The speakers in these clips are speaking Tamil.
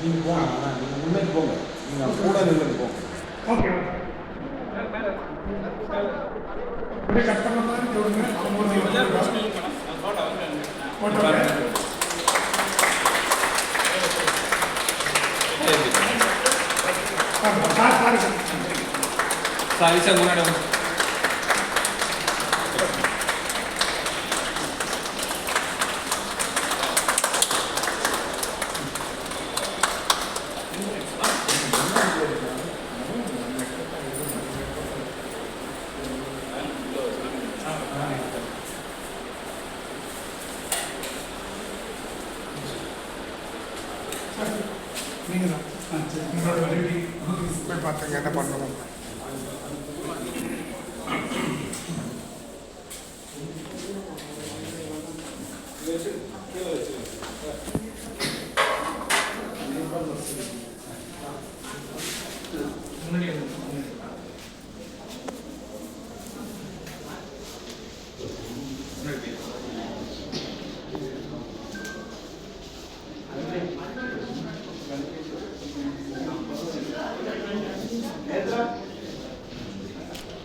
நீங்கள் போங்க நீங்கள் முன்னாடி போங்க நீங்கள் கூட நின்று போங்க ஓகே இப்படி கட் பண்ண மாதிரி சொல்லுங்க சார் சார் சாரி சார் முன்னாடி நீங்கள் தான் உங்களோட போய் பார்த்துங்க என்ன பண்ணணும் முன்னாடி வந்து. முன்னாடி போய்.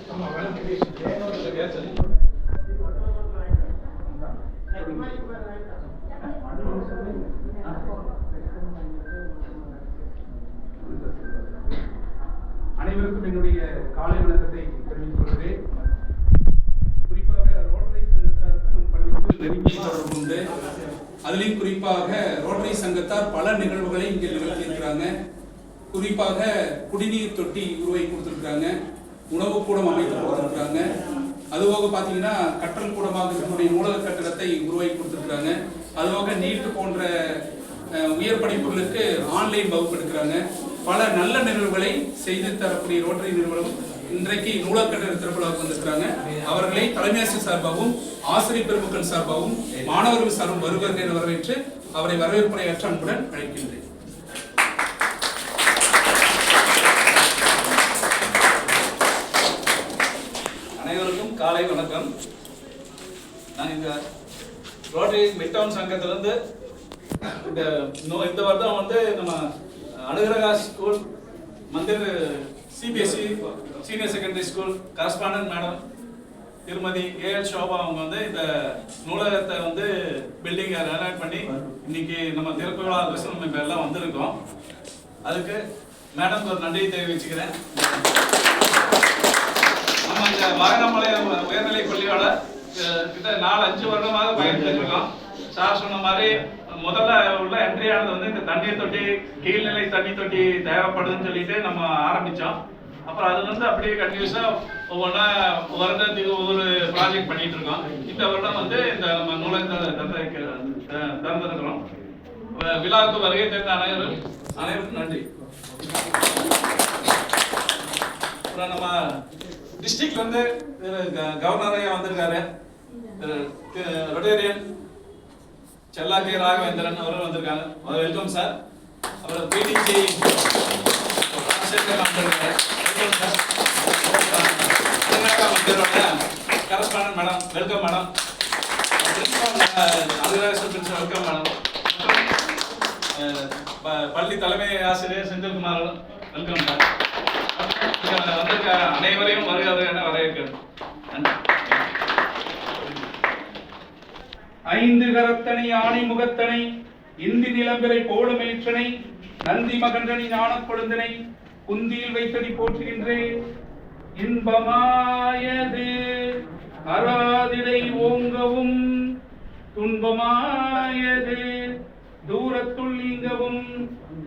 ஆமாம் வலிமை அனைவருக்கும் என்னுடைய காலை வணக்கத்தை தெரிவித்துக் குறிப்பாக ரோட்டரி சங்கத்தாருக்கு நம் பள்ளிக்கு நெருங்கிய தொடர்பு உண்டு அதுலேயும் குறிப்பாக ரோட்டரி சங்கத்தார் பல நிகழ்வுகளை இங்கே நிகழ்த்தியிருக்கிறாங்க. குறிப்பாக குடிநீர் தொட்டி உருவாக்கி கொடுத்துருக்காங்க உணவு கூடம் அமைத்து கொடுத்துருக்காங்க அதுபோக பார்த்தீங்கன்னா கற்றல் கூடமாக இருக்கக்கூடிய நூலக கட்டடத்தை உருவாக்கி கொடுத்துருக்காங்க அதுபோக நீட்டு போன்ற உயர் படிப்புகளுக்கு ஆன்லைன் வகுப்பு எடுக்கிறாங்க. பல நல்ல நிகழ்வுகளை செய்து தரக்கூடிய ரோட்டரி நிறுவனம் இன்றைக்கு நூலக கட்டட வந்திருக்கிறாங்க. அவர்களை தலைமையாசிரியர் சார்பாகவும் ஆசிரியர் பெருமக்கள் சார்பாகவும் மாணவர்கள் சார்பும் வருவார்கள் என வரவேற்று அவரை வரவேற்புரையாற்ற அன்புடன் அழைக்கின்றேன். அனைவருக்கும் காலை வணக்கம். நான் இந்த ரோட்டரி மிட்டவுன் சங்கத்திலிருந்து இந்த இந்த வருடம் வந்து நம்ம அனுகிரகா ஸ்கூல் மந்திர CBSE senior secondary school correspondent madam திருமதி ஏஎல் ஷோபா அவங்க வந்து இந்த நூலகத்தை வந்து பில்டிங்கை ரெனோவேட் பண்ணி இன்னைக்கு நம்ம திறப்பு விழா நம்ம இப்போ எல்லாம் வந்திருக்கோம். அதுக்கு மேடம்க்கு ஒரு நன்றியை தெரிவிச்சுக்கிறேன். நம்ம இந்த மரணமலையம் உயர்நிலை பள்ளியோட கிட்ட நாலு அஞ்சு வருடமாக பயன்படுத்திருக்கோம் சார் சொன்ன மாதிரி முதல்ல உள்ள என்ட்ரி ஆனது வந்து இந்த தண்ணீர் தொட்டி கீழ்நிலை தண்ணி தொட்டி தேவைப்படுதுன்னு சொல்லிட்டு நம்ம ஆரம்பிச்சோம். அப்புறம் அதுலேருந்து அப்படியே கண்டினியூஸா ஒவ்வொன்றா வருடத்துக்கு ஒவ்வொரு ப்ராஜெக்ட் பண்ணிட்டு இருக்கோம். இந்த வருடம் வந்து இந்த நம்ம நூலக திறந்திருக்கிறோம். விழாவுக்கு வருகை தேர்ந்த அனைவரும் அனைவருக்கும் நன்றி. அப்புறம் நம்ம டிஸ்ட்ரிக்ட்ல இருந்து திரு வந்திருக்காரு. ரொட்டேரியன் செல்லா கே ராகவேந்திரன் அவரும் வந்திருக்காங்க. வெல்கம் சார் அப்புறம் PTG welcome sir correspondent madam. Welcome madam. அனுராக principal welcome madam. பள்ளி தலைமை ஆசிரியர் செந்தில்குமார் வெல்கம் சார் இங்க வந்திருக்க அனைவரையும் வருக வருக என வரவேற்கிறேன் நன்றி ஐந்து கரத்தனை ஆணை முகத்தனை இந்தி நிலம்பிரை போலமேற்றனை நந்தி மகன்றனை ஞான கொழுந்தனை குந்தியில் வைத்தடி போற்றுகின்றேன். இன்பமாயது அராதிடை ஓங்கவும் துன்பமாயது தூரத்துள் நீங்கவும்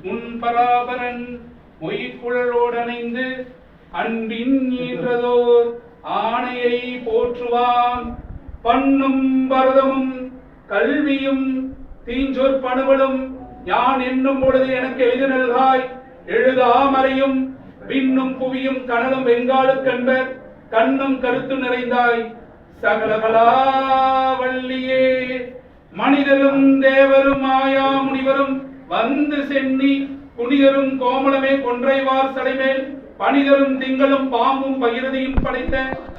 முன் பராபரன் மொய்க்குழலோடணைந்து அன்பின் ஈன்றதோர் ஆணையை போற்றுவான். பண்ணும் பரதமும் கல்வியும் தீஞ்சொற் பணுவலும் யான் என்னும் பொழுது எனக்கு எழுதி நல்காய். எழுதாமறையும் விண்ணும் புவியும் கனலும் வெங்காலுக்கன்பர் கண்ணும் கருத்து நிறைந்தாய். சகலகலாவல்லியே மனிதரும் தேவரும் மாயா முனிவரும் வந்து சென்னி புனிதரும் கோமலமே கொன்றைவார் சடைமேல் பனிதரும் திங்களும் பாம்பும் பகிரதியும் படைத்த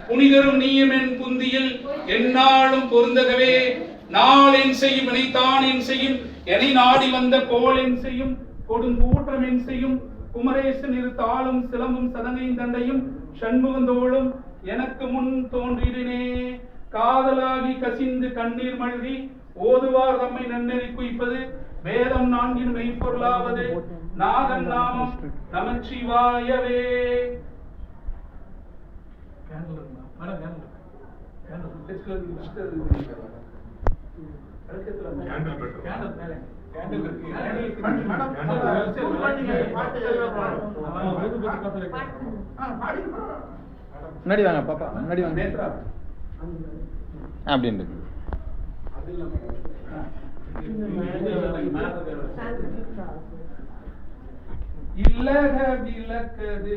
புனிதரும் நீயும் என் குந்தியில் எந்நாளும் பொருந்தகவே. நாளின் செய்யும் இணைத்தானின் செய்யும். எனை நாடி வந்த கோல் செய்யும். கொடுங்கூற்றம் என் செய்யும். குமரேசன் இரு தாளும் சிலம்பும் சதங்கையும் தண்டையும். சண்முகந்தோளும் எனக்கு முன் தோன்றினே காதலாகி கசிந்து கண்ணீர் மல்கி ஓதுவார் தம்மை நன்னெறி குய்ப்பது. வேதம் நான்கின் மெய்ப்பொருளாவது. நாதன் நாமம் நமச்சிவாயவே முன்னாடி வாங்க பாப்பா. முன்னாடி வாங்க. நேத்ரா. அப்படின்னு இல்லக விளக்கது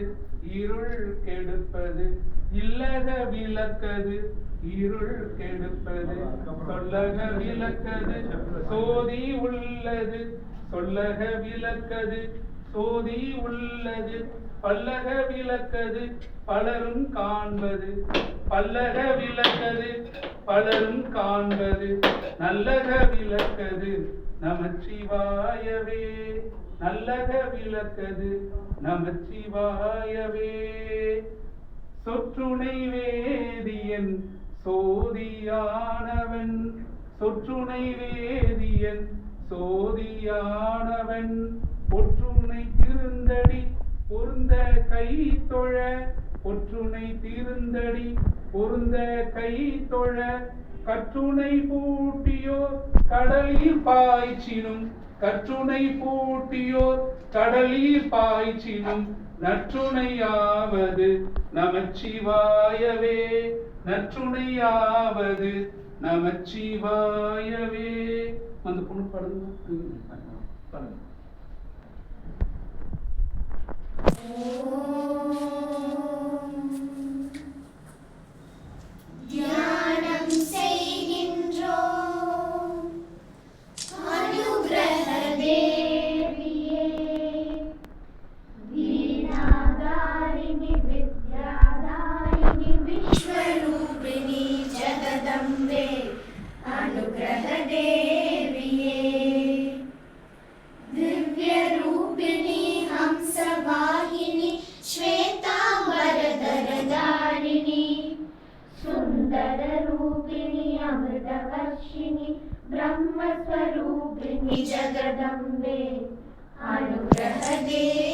இருள் கெடுப்பது இல்லக விளக்கது இருள் கெடுப்பது சொல்லக விளக்கது சோதி உள்ளது. சொல்லக விளக்கது சோதி உள்ளது. பல்லக விளக்கது பலரும் காண்பது. பல்லக விளக்கது பலரும் காண்பது. நல்லக விளக்கது நமச்சிவாயவே. நல்லக விளக்கது நமச்சிவாயவே. சொற்றுணை வேதியன் சோதியானவன் சொற்றுணை வேதியன். சோதியானவன் ஒற்றுணை திருந்தடி பொருந்த கை தொழ. ஒற்றுணை திருந்தடி பொருந்த கை தொழ. கற்றுணை பூட்டியோ கடலில் பாய்ச்சினும். கற்றுணை பூட்டியோ கடலில் பாய்ச்சினும். நற்றுணையாவது நமச்சிவாயவே. நற்றுணையாவது நமச்சிவாயவே. அந்த பொண்ணு பாடுங்க. பாருங்க सुन्दररूपिणी अमृतवर्षिणि ब्रह्मस्वरूपिणि जगदम्बे अनुग्रहदेविये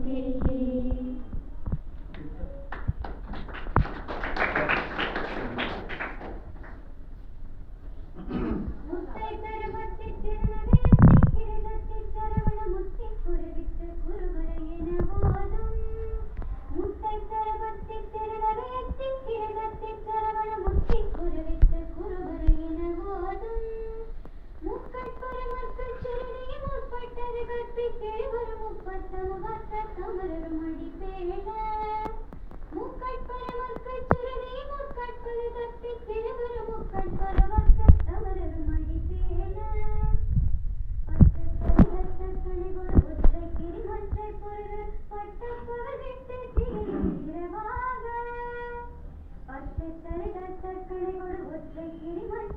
பட்டப்பவர் விட்டு திகிரியில்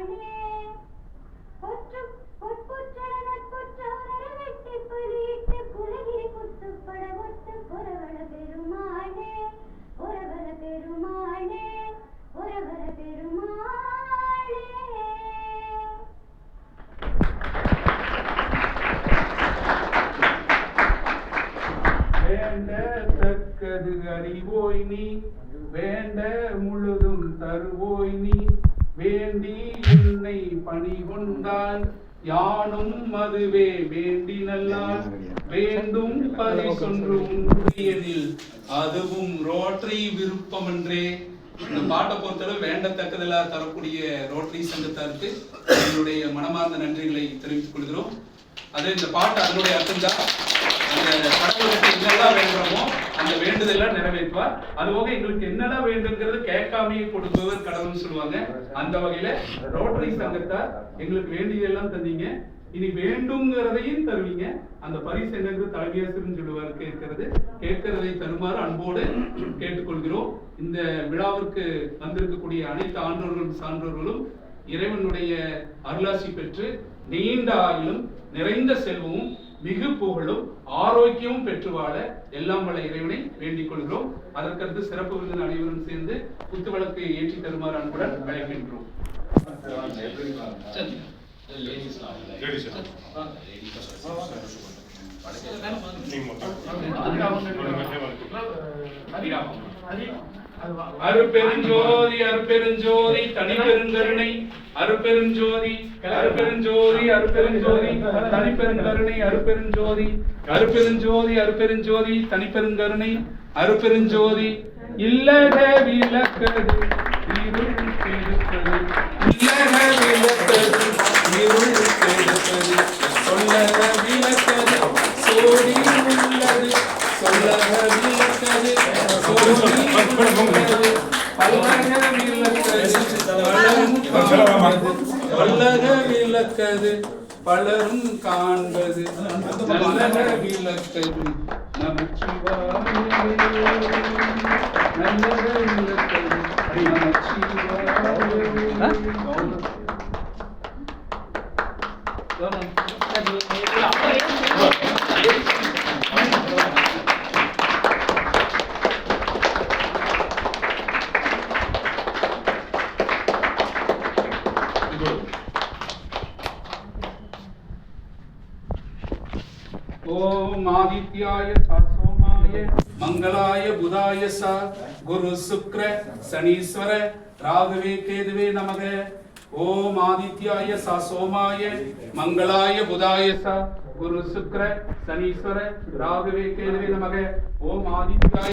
தருவோய் நீ. வேண்டி என்னை பணி கொண்டால் யானும் அதுவே வேண்டி நல்லால் வேண்டும் பரிசொன்று உன்னுடையதில். அதுவும் ரோட்டரி விருப்பமன்றே. இந்த பாட்டை பொறுத்தளவு வேண்டத்தக்கதெல்லாம் தரக்கூடிய ரோட்டரி சங்கத்தாருக்கு எங்களுடைய மனமார்ந்த நன்றிகளை தெரிவித்துக் கொள்கிறோம். அது இந்த பாட்டு அதனுடைய அர்த்தம் தான் அந்த கடவுளுக்கு என்னெல்லாம் வேண்டுமோ அந்த வேண்டுதெல்லாம் நிறைவேற்றுவார். அதுபோக எங்களுக்கு என்னெல்லாம் வேண்டுங்கிறது கேட்காமையே கொடுப்பவர் கடவுள்னு சொல்லுவாங்க. அந்த வகையில ரோட்டரி சங்கத்தார் எங்களுக்கு வேண்டியதெல்லாம் தந்தீங்க. இனி வேண்டுங்கிறதையும் தருவீங்க. அந்த பரிசு என்னங்கிறது தலைமையாசிரியர் சொல்லுவார் கேட்கிறது. கேட்கிறதை தருமாறு அன்போடு கேட்டுக்கொள்கிறோம். இந்த விழாவிற்கு வந்திருக்கக்கூடிய அனைத்து ஆன்றோர்களும் சான்றோர்களும் இறைவனுடைய அருளாசி பெற்று நீண்ட ஆயிலும் நிறைந்த செல்வமும் மிகு புகழும் ஆரோக்கியமும் பெற்று வாழ எல்லாம் வல்ல இறைவனை வேண்டிக் கொள்கிறோம் அதற்கடுத்து சிறப்பு விருந்தினர் அனைவரும் சேர்ந்து குத்துவிளக்கு ஏற்றி தருமாறு அன்புடன் அழைக்கின்றோம் சரி. அருப்பெருஞ்சோதி அருப்பெருஞ்சோதி தனிப்பெருங்கருணை அருப்பெருஞ்சோதி அருப்பெருஞ்சோதி அருப்பெருஞ்சோதி தனிப்பெருங்கருணை அருப்பெருஞ்சோதி அருப்பெருஞ்சோதி அருப்பெருஞ்சோதி தனிப்பெருங்கருணை அருப்பெருஞ்சோதி இல்லக விளக்கது இருள் கெடுப்பது இல்லக விளக்கது இருள் கெடுப்பது சொல்லக விளக்கது சோடி உள்ளது சொல்லக விளக்கது சோடி வல்லக விளக்கது பலரும் காண்பது. நல்லக விளக்கது நமச்சிவாய நல்லக விளக்கது நமச்சிவாய ஓம் ஆதித்யாய சாசோமாய மங்களாய புதாய சா குரு சுக்ர சனீஸ்வர ராகவே கேதுவே நமக. ஓம் ஆதித்யாய சாசோமாய மங்களாய புதாய சா குரு சுக்ர சனீஸ்வர ராகவே கேதுவே நமக. ஓம் ஆதித்யாய